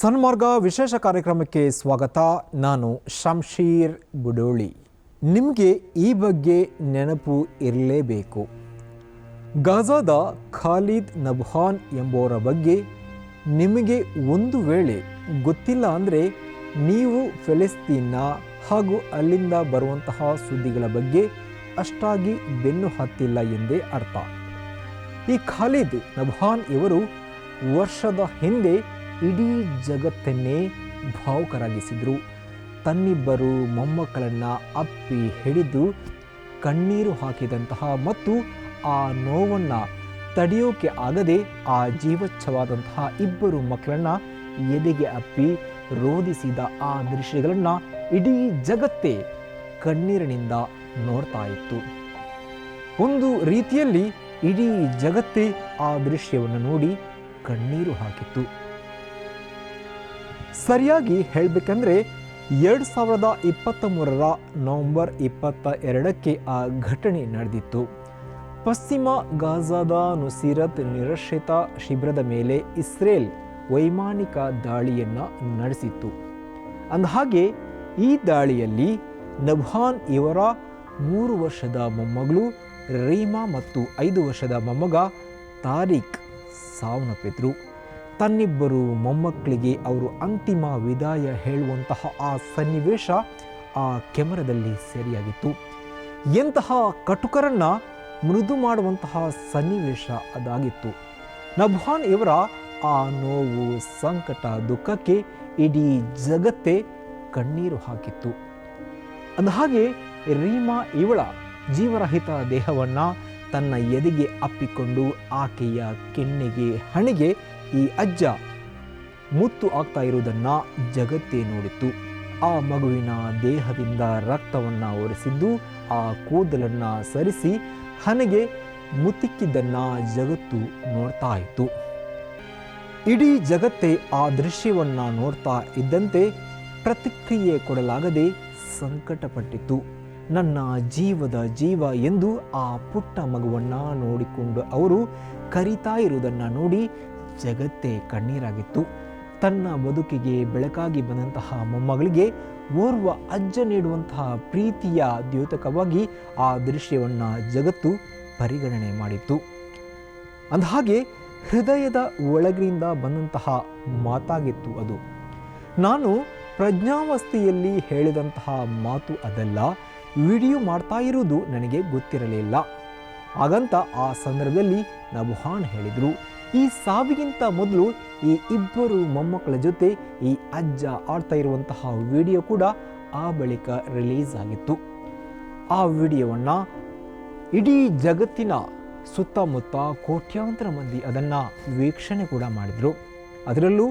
ಸನ್ಮಾರ್ಗ ವಿಶೇಷ ಕಾರ್ಯಕ್ರಮಕ್ಕೆ ಸ್ವಾಗತ. ನಾನು ಶಂಶೀರ್ ಬುಡೋಳಿ. ನಿಮಗೆ ಈ ಬಗ್ಗೆ ನೆನಪು ಇರಲೇಬೇಕು. ಗಾಜಾದ ಖಾಲಿದ್ ನಬ್ಹಾನ್ ಎಂಬುವರ ಬಗ್ಗೆ ನಿಮಗೆ ಒಂದು ವೇಳೆ ಗೊತ್ತಿಲ್ಲ ಅಂದರೆ ನೀವು ಫೆಲೆಸ್ತೀನ್ನ ಹಾಗೂ ಅಲ್ಲಿಂದ ಬರುವಂತಹ ಸುದ್ದಿಗಳ ಬಗ್ಗೆ ಅಷ್ಟಾಗಿ ಬೆನ್ನು ಹತ್ತಿಲ್ಲ ಎಂದೇ ಅರ್ಥ. ಈ ಖಾಲಿದ್ ನಬ್ಹಾನ್ ಇವರು ವರ್ಷದ ಹಿಂದೆ ಇಡೀ ಜಗತ್ತನ್ನೇ ಭಾವುಕರಾಗಿಸಿದರು. ತನ್ನಿಬ್ಬರು ಮೊಮ್ಮಕ್ಕಳನ್ನು ಅಪ್ಪಿ ಹಿಡಿದು ಕಣ್ಣೀರು ಹಾಕಿದಂತಹ ಮತ್ತು ಆ ನೋವನ್ನು ತಡೆಯೋಕೆ ಆಗದೆ ಆ ಜೀವಚ್ಛವಾದಂತಹ ಇಬ್ಬರು ಮಕ್ಕಳನ್ನು ಎದೆಗೆ ಅಪ್ಪಿ ರೋಧಿಸಿದ ಆ ದೃಶ್ಯಗಳನ್ನು ಇಡೀ ಜಗತ್ತೇ ಕಣ್ಣೀರಿನಿಂದ ನೋಡ್ತಾ ಇತ್ತು. ಒಂದು ರೀತಿಯಲ್ಲಿ ಇಡೀ ಜಗತ್ತೇ ಆ ದೃಶ್ಯವನ್ನು ನೋಡಿ ಕಣ್ಣೀರು ಹಾಕಿತ್ತು. ಸರಿಯಾಗಿ ಹೇಳಬೇಕಂದ್ರೆ ಎರಡು ಸಾವಿರದ ಇಪ್ಪತ್ತ ಮೂರರ ನವೆಂಬರ್ ಇಪ್ಪತ್ತ ಎರಡಕ್ಕೆ ಆ ಘಟನೆ ನಡೆದಿತ್ತು. ಪಶ್ಚಿಮ ಗಾಜಾದ ನುಸಿರತ್ ನಿರಶ್ರಿತ ಶಿಬಿರದ ಮೇಲೆ ಇಸ್ರೇಲ್ ವೈಮಾನಿಕ ದಾಳಿಯನ್ನು ನಡೆಸಿತ್ತು. ಅಂದಹಾಗೆ, ಈ ದಾಳಿಯಲ್ಲಿ ನಭಾನ್ ಇವರ ಮೂರು ವರ್ಷದ ಮೊಮ್ಮಗಳು ರೀಮಾ ಮತ್ತು ಐದು ವರ್ಷದ ಮೊಮ್ಮಗ ತಾರಿಕ್ ಸಾವನ್ನಪ್ಪಿದ್ರು. ತನ್ನಿಬ್ಬರು ಮೊಮ್ಮಕ್ಕಳಿಗೆ ಅವರು ಅಂತಿಮ ವಿದಾಯ ಹೇಳುವಂತಹ ಆ ಸನ್ನಿವೇಶ ಆ ಕೆಮರದಲ್ಲಿ ಸೆರೆಯಾಗಿತ್ತು. ಎಂತಹ ಕಟುಕರನ್ನ ಮೃದು ಮಾಡುವಂತಹ ಸನ್ನಿವೇಶ ಅದಾಗಿತ್ತು. ನಭಾನ್ ಇವರ ಆ ನೋವು, ಸಂಕಟ, ದುಃಖಕ್ಕೆ ಇಡೀ ಜಗತ್ತೇ ಕಣ್ಣೀರು ಹಾಕಿತ್ತು. ಅಂದಹಾಗೆ ರೀಮಾ ಇವಳ ಜೀವರಹಿತ ದೇಹವನ್ನು ತನ್ನ ಎದೆಗೆ ಅಪ್ಪಿಕೊಂಡು ಆಕೆಯ ಕೆನ್ನೆಗೆ, ಹಣೆಗೆ ಈ ಅಜ್ಜ ಮುತ್ತು ಆಗ್ತಾ ಇರುವುದನ್ನ ಜಗತ್ತೇ ನೋಡಿತ್ತು. ಆ ಮಗುವಿನ ದೇಹದಿಂದ ರಕ್ತವನ್ನು ಒರೆಸಿದ್ದು, ಆ ಕೂದಲನ್ನು ಸರಿಸಿ ಹಣೆಗೆ ಮುತ್ತಿಕ್ಕಿದ್ದನ್ನು ಜಗತ್ತು ನೋಡ್ತಾ ಇತ್ತು. ಇಡೀ ಜಗತ್ತೇ ಆ ದೃಶ್ಯವನ್ನು ನೋಡ್ತಾ ಇದ್ದಂತೆ ಪ್ರತಿಕ್ರಿಯೆ ಕೊಡಲಾಗದೆ ಸಂಕಟಪಟ್ಟಿತ್ತು. ನನ್ನ ಜೀವದ ಜೀವ ಎಂದು ಆ ಪುಟ್ಟ ಮಗುವನ್ನು ನೋಡಿಕೊಂಡು ಅವರು ಕರಿತಾ ಇರುವುದನ್ನು ನೋಡಿ ಜಗತ್ತೇ ಕಣ್ಣೀರಾಗಿತ್ತು. ತನ್ನ ಬದುಕಿಗೆ ಬೆಳಕಾಗಿ ಬಂದಂತಹ ಮೊಮ್ಮಗಳಿಗೆ ಓರ್ವ ಅಜ್ಜ ನೀಡುವಂತಹ ಪ್ರೀತಿಯ ದ್ಯೋತಕವಾಗಿ ಆ ದೃಶ್ಯವನ್ನು ಜಗತ್ತು ಪರಿಗಣನೆ ಮಾಡಿತ್ತು. ಅಂದಹಾಗೆ ಹೃದಯದ ಒಳಗಿನಿಂದ ಬಂದಂತಹ ಮಾತಾಗಿತ್ತು ಅದು. ನಾನು ಪ್ರಜ್ಞಾವಸ್ಥೆಯಲ್ಲಿ ಹೇಳಿದಂತಹ ಮಾತು ಅದಲ್ಲ, ವಿಡಿಯೋ ಮಾಡ್ತಾ ಇರುವುದು ನನಗೆ ಗೊತ್ತಿರಲಿಲ್ಲ. ಹಾಗಂತ ಆ ಸಂದರ್ಭದಲ್ಲಿ ನಬುಹಾನ್ ಹೇಳಿದರು ಈ ಸಾವಿಗಿಂತ ಮೊದಲು ಈ ಇಬ್ಬರು ಮೊಮ್ಮಕ್ಕಳ ಜೊತೆ ಈ ಅಜ್ಜ ಆಡ್ತಾ ಇರುವಂತಹ ವಿಡಿಯೋ ಕೂಡ ಆ ಬಳಿಕ ರಿಲೀಸ್ ಆಗಿತ್ತು. ಆ ವಿಡಿಯೋವನ್ನು ಇಡೀ ಜಗತ್ತಿನ ಸುತ್ತಮುತ್ತ ಕೋಟ್ಯಾಂತರ ಮಂದಿ ಅದನ್ನು ವೀಕ್ಷಣೆ ಕೂಡ ಮಾಡಿದರು. ಅದರಲ್ಲೂ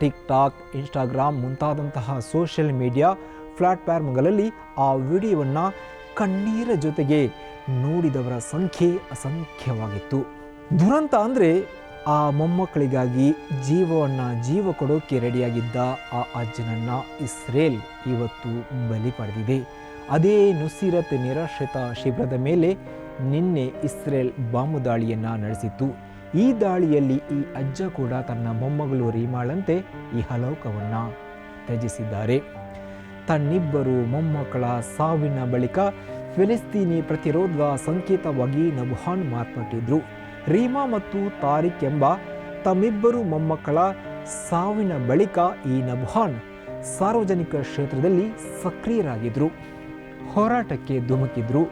ಟಿಕ್ ಟಾಕ್ ಇನ್ಸ್ಟಾಗ್ರಾಮ್ ಮುಂತಾದಂತಹ ಸೋಷಿಯಲ್ ಮೀಡಿಯಾ ಪ್ಲಾಟ್ಫಾರ್ಮ್ಗಳಲ್ಲಿ ಆ ವಿಡಿಯೋವನ್ನು ಕಣ್ಣೀರ ಜೊತೆಗೆ ನೋಡಿದವರ ಸಂಖ್ಯೆ ಅಸಂಖ್ಯವಾಗಿತ್ತು. ದುರಂತ ಅಂದರೆ ಆ ಮೊಮ್ಮಕ್ಕಳಿಗಾಗಿ ಜೀವವನ್ನು ಜೀವ ಕೊಡೋಕ್ಕೆ ರೆಡಿಯಾಗಿದ್ದ ಆ ಅಜ್ಜನನ್ನು ಇಸ್ರೇಲ್ ಇವತ್ತು ಬಲಿ ಪಡೆದಿದೆ. ಅದೇ ನುಸಿರತ್ ನಿರಾಶ್ರಿತ ಶಿಬಿರದ ಮೇಲೆ ನಿನ್ನೆ ಇಸ್ರೇಲ್ ಬಾಂಬು ದಾಳಿಯನ್ನು ನಡೆಸಿತ್ತು. ಈ ದಾಳಿಯಲ್ಲಿ ಈ ಅಜ್ಜ ಕೂಡ ತನ್ನ ಮೊಮ್ಮಗಳು ರೀಮಾಳಂತೆ ಈ ಹಲೋಕವನ್ನು ತ್ಯಜಿಸಿದ್ದಾರೆ. ತನ್ನಿಬ್ಬರು ಮೊಮ್ಮಕ್ಕಳ ಸಾವಿನ ಬಳಿಕ ಫಿಲಿಸ್ತೀನಿ ಪ್ರತಿರೋಧ ಸಂಕೇತವಾಗಿ ನಬುಹಾನ್ ಮಾರ್ಪಟ್ಟಿದ್ರು. ರೀಮಾ ಮತ್ತು ತಾರಿಕ್ ಎಂಬ ತಮ್ಮಿಬ್ಬರು ಮೊಮ್ಮಕ್ಕಳ ಸಾವಿನ ಬಳಿಕ ಈ ನಬುಹಾನ್ ಸಾರ್ವಜನಿಕ ಕ್ಷೇತ್ರದಲ್ಲಿ ಸಕ್ರಿಯರಾಗಿದ್ದರು ಹೋರಾಟಕ್ಕೆ ಧುಮುಕಿದ್ರು.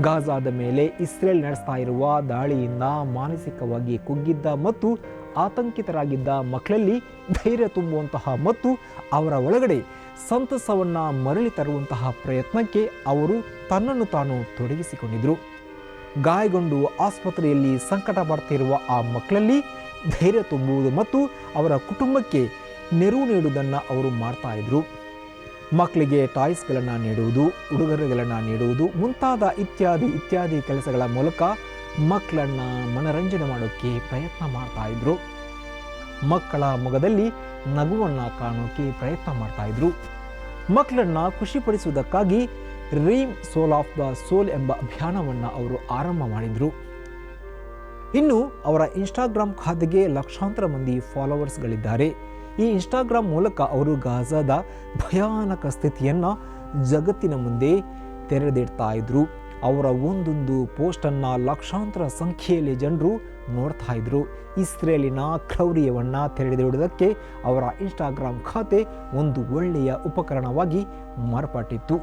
ಗಾಜಾದ ಮೇಲೆ ಇಸ್ರೇಲ್ ನಡೆಸ್ತಾ ಇರುವ ದಾಳಿಯಿಂದ ಮಾನಸಿಕವಾಗಿ ಕುಗ್ಗಿದ್ದ ಮತ್ತು ಆತಂಕಿತರಾಗಿದ್ದ ಮಕ್ಕಳಲ್ಲಿ ಧೈರ್ಯ ತುಂಬುವಂತಹ ಮತ್ತು ಅವರ ಒಳಗಡೆ ಸಂತಸವನ್ನು ಮರಳಿ ತರುವಂತಹ ಪ್ರಯತ್ನಕ್ಕೆ ಅವರು ತನ್ನನ್ನು ತಾನು ತೊಡಗಿಸಿಕೊಂಡಿದ್ದರು ಗಾಯಗೊಂಡು ಆಸ್ಪತ್ರೆಯಲ್ಲಿ ಸಂಕಟ ಪಡ್ತಿರುವ ಆ ಮಕ್ಕಳಲ್ಲಿ ಧೈರ್ಯ ತುಂಬುವುದು ಮತ್ತು ಅವರ ಕುಟುಂಬಕ್ಕೆ ನೆರವು ನೀಡುವುದನ್ನು ಅವರು ಮಾಡ್ತಾ ಇದ್ರು. ಮಕ್ಕಳಿಗೆ ಟಾಯ್ಸ್ಗಳನ್ನು ನೀಡುವುದು, ಉಡುಗೊರೆಗಳನ್ನು ನೀಡುವುದು, ಮುಂತಾದ ಇತ್ಯಾದಿ ಇತ್ಯಾದಿ ಕೆಲಸಗಳ ಮೂಲಕ ಮಕ್ಕಳನ್ನು ಮನರಂಜನೆ ಮಾಡೋಕ್ಕೆ ಪ್ರಯತ್ನ ಮಾಡ್ತಾ ಇದ್ರು. ಮಕ್ಕಳ ಮೊಗದಲ್ಲಿ ನಗುವನ್ನು ಕಾಣೋಕೆ ಪ್ರಯತ್ನ ಮಾಡ್ತಾ ಇದ್ರು. ಮಕ್ಕಳನ್ನು ಖುಷಿಪಡಿಸುವುದಕ್ಕಾಗಿ ream soul of the soul ಎಂಬ ಅಭಿಯಾನವನ್ನು ಅವರು ಆರಂಭ ಮಾಡಿದರು. ಇನ್ನು ಅವರ ಇನ್ಸ್ಟಾಗ್ರಾಮ್ ಖಾತೆಗೆ ಲಕ್ಷಾಂತರ ಮಂದಿ ಫಾಲೋವರ್ಸ್ಗಳಿದ್ದಾರೆ ಈ ಇನ್ಸ್ಟಾಗ್ರಾಮ್ ಮೂಲಕ ಅವರು ಗಾಜಾದ ಭಯಾನಕ ಸ್ಥಿತಿಯನ್ನು ಜಗತ್ತಿನ ಮುಂದೆ ತೆರೆದಿಡ್ತಾ ಇದ್ರು. ಅವರ ಒಂದೊಂದು ಪೋಸ್ಟನ್ನು ಲಕ್ಷಾಂತರ ಸಂಖ್ಯೆಯಲ್ಲಿ ಜನರು ನೋಡ್ತಾ ಇದ್ರು. ಇಸ್ರೇಲಿನ ಕ್ರೌರ್ಯವನ್ನು ತೆರೆದಿಡುವುದಕ್ಕೆ ಅವರ ಇನ್ಸ್ಟಾಗ್ರಾಮ್ ಖಾತೆ ಒಂದು ಒಳ್ಳೆಯ ಉಪಕರಣವಾಗಿ ಮಾರ್ಪಟ್ಟಿತ್ತು.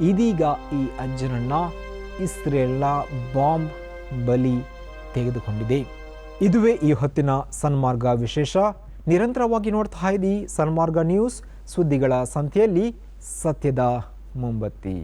ಇದೀಗ ಈ ಅಜ್ಜನನ್ನು ಇಸ್ರೇಲ್ನ ಬಾಂಬ್ ಬಲಿ ತೆಗೆದುಕೊಂಡಿದೆ. ಇದುವೇ ಈ ಹೊತ್ತಿನ ಸನ್ಮಾರ್ಗ ವಿಶೇಷ. ನಿರಂತರವಾಗಿ ನೋಡ್ತಾ ಇದ್ದೀ ಸನ್ಮಾರ್ಗ ನ್ಯೂಸ್ ಸುದ್ದಿಗಳ ಸಂತೆಯಲ್ಲಿ ಸತ್ಯದ ಮೊಂಬತ್ತಿ.